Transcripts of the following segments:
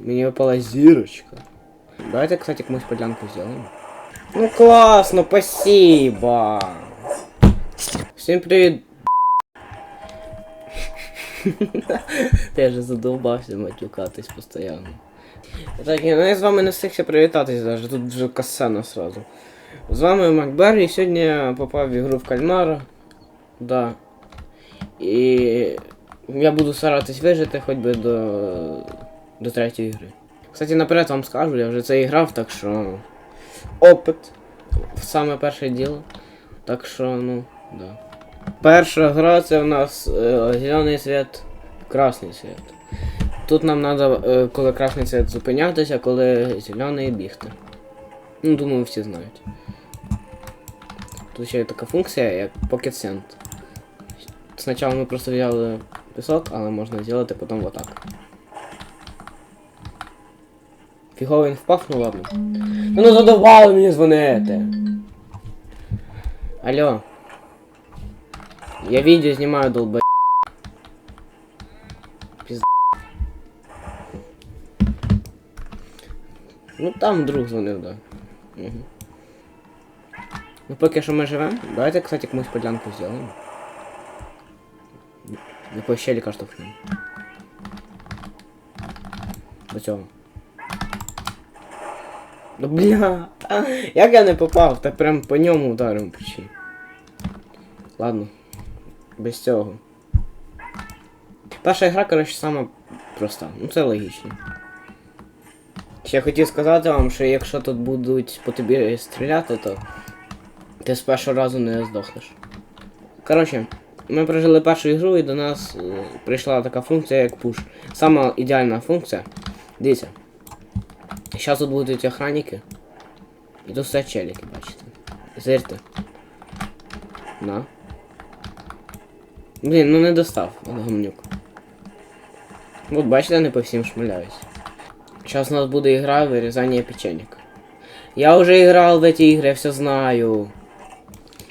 Мне выпала зирочка. Давайте, кстати, комусь подлянку сделаем. Ну классно, спасибо. Всем привет. Я же задолбався матюкатись постоянно. Так, ну, я з вами не встигся привітатись даже, тут вже касцена сразу. З вами Макбер, і сьогодні я попав в ігру в кальмара. Да. І я буду старатись вижити хоч би до, до третьої гри. Кстати, наперед вам скажу, я вже це і грав, так що. Опит. Саме перше діло. Так що, ну, да. Перша гра це у нас е, зелений світ, красний світ. Тут нам треба, е, коли красний світ зупинятися, коли зелений бігти. Ну, думаю, всі знають. Тут ще є така функція, як Pocket Send. Спочатку ми просто взяли пісок, але можна зробити потім вот так. Фігово він впав, ну ладно. Ну ну задавали мені дзвонити. Алло. Я відео знімаю долбо. Пізд... Ну там друг дзвонив, да. Угу. Ну поки що ми живемо. Давайте, кстати, комусь подлянку зробимо. Якої щеліка штовхнемо. До цього. Ну бля, як я не попав, так прям по ньому ударом почти. Ладно. Без цього. Перша гра, коротше, сама проста. Ну це логічно. Ще хотів сказати вам, що якщо тут будуть по тобі стріляти, то ти з першого разу не здохнеш. Коротше, ми прожили першу ігру і до нас е, прийшла така функція, як push. Сама ідеальна функція. Дивіться. Зараз тут будуть охранники. І тут все челіки, бачите. Зирте. На. Блін, ну не достав, гамнюк. От бачите, не по всім шмаляюсь. Сейчас у нас буде игра вырезание печенек. Я уже играл в эти игры, я все знаю.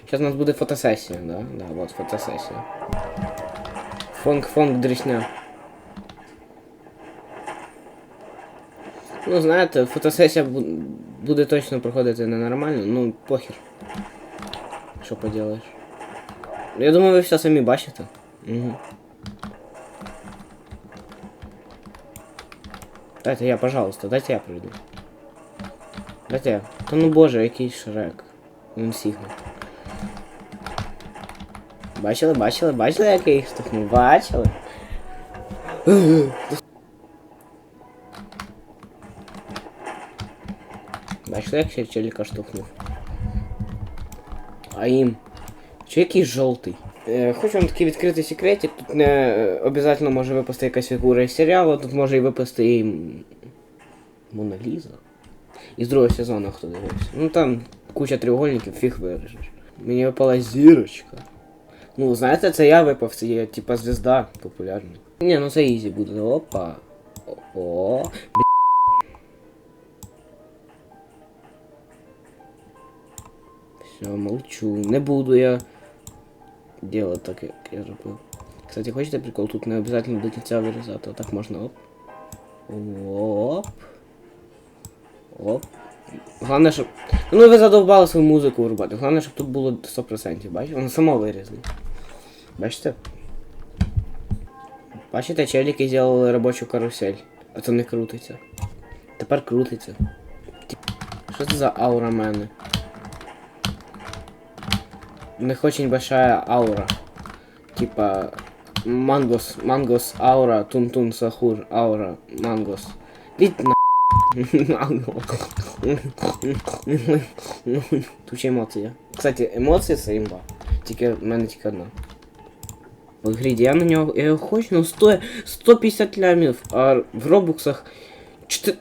Сейчас у нас буде фотосессия, да? Да, вот фотосессия. Фонк-фонк дресня. Ну, знаєте, фотосесія бу- буде точно проходити ненормально, ну похер. Що поделаєш. Я думаю, ви все самі бачите. Угу. Дайте я, пожалуйста, дайте я пройду. Дайте я. Та ну боже, який шрек. Він сігне. Бачили, бачили, бачили, як я їх штовхнув? Бачили? Я челіка штовхнув? А їм. Чи який жовтий? Е, хочу вам такий відкритий секретик. Тут не е, обов'язково може випасти якась фігура із серіалу, тут може і випасти і м, Мона Ліза. Із другого сезону хто дивився. Ну там куча треугольників, фіг вирішиш. Мені випала зірочка. Ну, знаєте, це я випав, це я типа звізда популярна. Ні, ну це ізі буде. Опа. О, Все, молчу. Не буду я делать так, як я робив. Кстати, хочете прикол? Тут не обов'язково до кінця вирізати, отак можна оп. Оп. Оп. Головне, щоб. Ну ви задовбали свою музику врубати. Головне, щоб тут було 100%, бачите? Воно само вирізане. Бачите? Бачите, челіки зробили робочу карусель. А то не крутиться. Тепер крутиться. Що це за аура мене? У них очень большая аура. Типа мангос, мангос аура, тун-тун сахур, аура, мангос. Ведь на Тут ще емоція. Кстати, емоції це імба. Тільки в мене тільки одна. В грі я на нього. Я його хочу, ну стоїть 150 лямів, а в робуксах 4...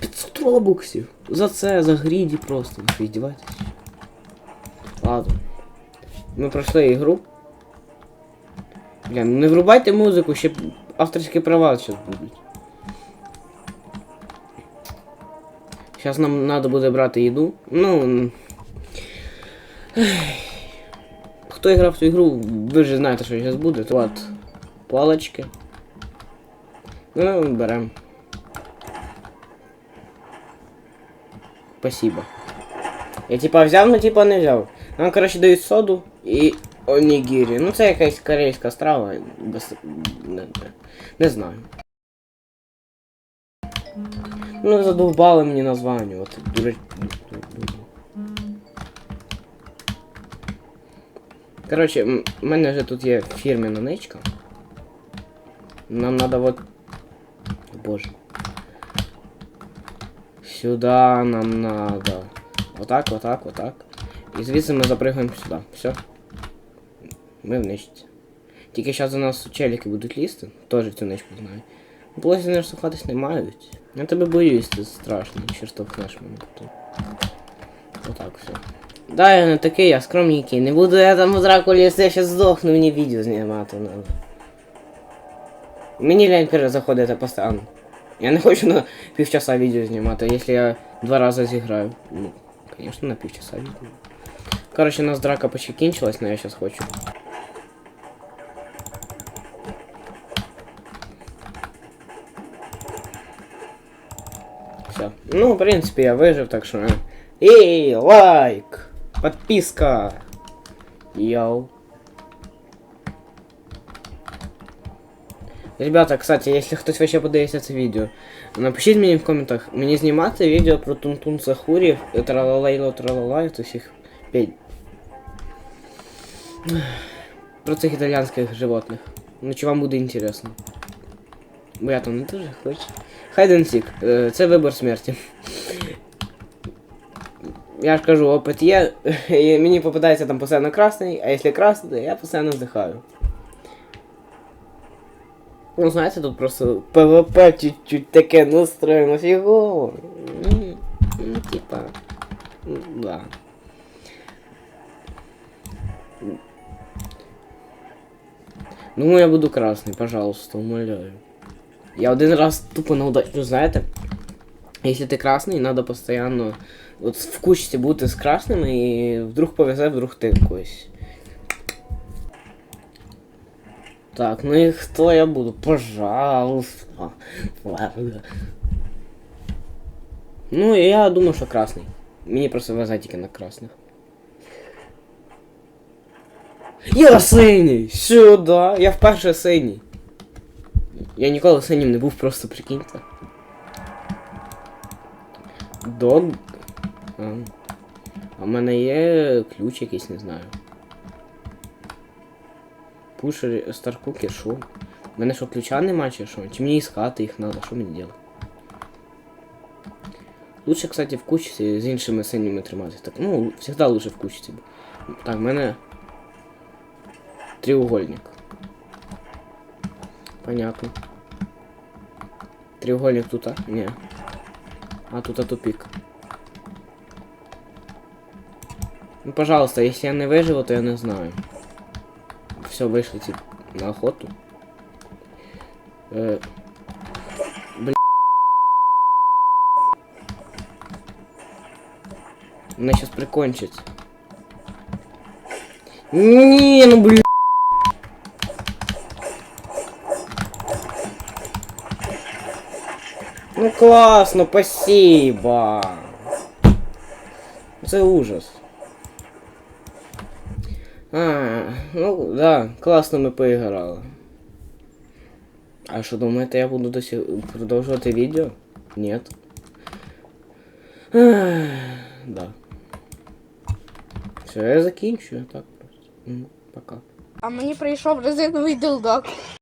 500 робуксів. За це, за гріді просто. Ви що, издеваетесь? Ладно. Ми пройшли ігру. Бля, ну не врубайте музику, ще авторські права зараз будуть. Зараз нам треба буде брати їду. Ну. Хто грав в цю ігру, ви вже знаєте, що зараз буде. От, палочки. Ну, беремо. Спасибо. Я типа взяв, но типа не взяв. Нам, коротше, дають соду і онігірі. Ну це якась корейська страва. Без... Не, не, не знаю. Ну, задовбали мені названня, от дуже. Коротше, м- в мене вже тут є фірмена ничка. Нам надо вот. Боже. Сюда нам надо. Вот так, вот так, вот так. І звідси ми запрыгаємо сюди. Все. Ми в ничці. Тільки зараз у нас челіки будуть лізти. Теж цю ничку знаю. Блозі не штовхатись не мають. Я тебе боюсь, це страшно, ще штовхнеш мене тут. Отак все. Да, я не такий, я скромненький. Не буду я там в драку лізти, я щас здохну, мені відео знімати надо. Мені лень перезаходити постійно. Я не хочу на півчаса відео знімати, якщо я два рази зіграю. Ну, звісно, на півчаса відео. Короче, у нас драка почти кінчилась, но я сейчас хочу. Все. Ну, в принципе, я выжив, так что... Эй, лайк! Подписка! Йоу. Ребята, кстати, если хтось вообще подивиться це відео, напишіть мені в коментах, мені знімати відео про Тунтун Сахурів, і тралалейло тралала, і всіх петь. Про цих італійських животних. Ну чи вам буде інтересно? Бо я там не дуже хочу. Хайден Сік. Це вибор смерті. Я ж кажу, опит є, і мені попадається там постійно красний, а якщо красний, то я постійно здихаю. Ну, знаєте, тут просто ПВП чуть-чуть таке настроєно фігово. Ну, типа. Да. Ну, я буду красный, пожалуйста, умоляю. Я один раз тупо на удачу, знаєте? Если ты красный, надо постоянно вот в кучці бути з красним і вдруг повезе, вдруг ти якось. Так, ну и кто я буду? Пожалуйста. Ладно. Ну, і я думаю, що красний. Мені просто везе тільки на красних. Я синій! Сюда! Я вперше синій. Я ніколи синім не був, просто прикиньте. Дог. А, в мене є ключ якийсь, не знаю. Пушер, старкукер, що? У мене що, ключа нема чи що? Чи мені іскати їх надо? Що мені делать? Лучше, кстати, в кучці з іншими синіми триматися. Так, ну, завжди лучше в кучці. Так, в мене треугольник. Понятно. Треугольник тут, а? Не. А тут а тупик. Ну, пожалуйста, если я не выживу, то я не знаю. Все, вышли типа, на охоту. Э, бля... Меня сейчас прикончить. Не, ну блин. Ну классно, спасибо. Це ужас. А, ну да, класно ми поіграли. А що думаєте, я буду досі продовжувати відео? Ні. Да. Все, я закінчую, так просто. М, Пока. А мені прийшов резиновий дилдак.